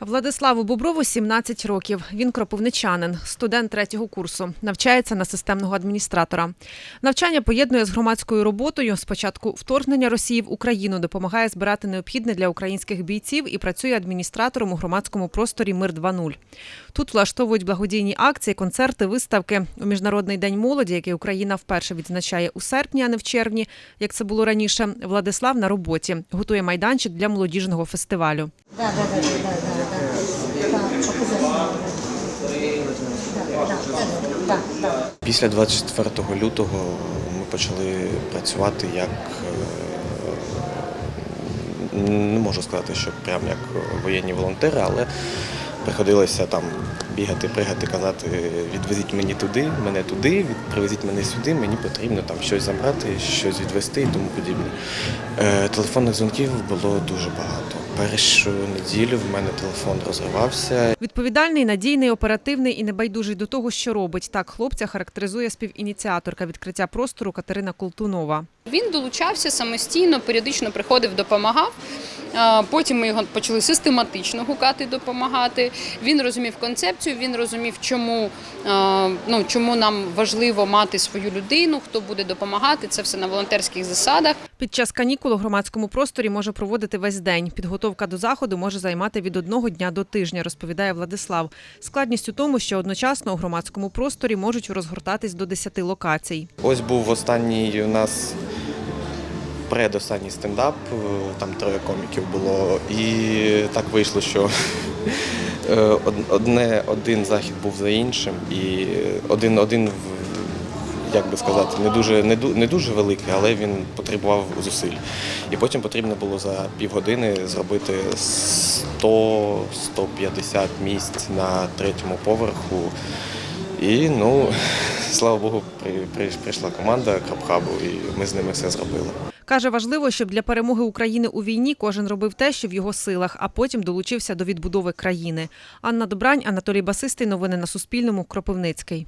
Владиславу Боброву 17 років. Він кропивничанин, студент третього курсу. Навчається на системного адміністратора. Навчання поєднує з громадською роботою. Спочатку вторгнення Росії в Україну допомагає збирати необхідне для українських бійців і працює адміністратором у громадському просторі Мир 2.0. Тут влаштовують благодійні акції, концерти, виставки. У міжнародний день молоді, який Україна вперше відзначає у серпні, а не в червні, як це було раніше. Владислав на роботі готує майданчик для молодіжного фестивалю. Да, да, да, да, да, Після 24 лютого ми почали працювати як е, не можу сказати, що прям як воєнні волонтери, але приходилося там бігати, пригати, казати, відвезіть мені туди, мене туди, привезіть мене сюди, мені потрібно там щось забрати, щось відвезти і тому подібне. Е, Телефонних дзвінків було дуже багато. Першу неділю в мене телефон розривався, Відповідальний, надійний, оперативний і небайдужий до того, що робить. Так хлопця характеризує співініціаторка відкриття простору Катерина Колтунова. Він долучався самостійно, періодично приходив, допомагав. Потім ми його почали систематично гукати, допомагати. Він розумів концепцію, він розумів, чому, ну, чому нам важливо мати свою людину, хто буде допомагати. Це все на волонтерських засадах. Під час канікул у громадському просторі може проводити весь день. Підготовка до заходу може займати від одного дня до тижня, розповідає Владислав. Складність у тому, що одночасно у громадському просторі можуть розгортатись до 10 локацій. Ось був останній у нас предостанній стендап, е, там троє коміків було. І так вийшло, що е, одне, один захід був за іншим, і один, один як би сказати, не дуже, не, не дуже великий, але він потребував зусиль. І потім потрібно було за півгодини зробити 100-150 місць на третьому поверху. І ну, слава Богу, при, при, прийшла команда Крабхабу, і ми з ними все зробили. Каже, важливо, щоб для перемоги України у війні кожен робив те, що в його силах, а потім долучився до відбудови країни. Анна Добрань, Анатолій Басистий. Новини на Суспільному. Кропивницький.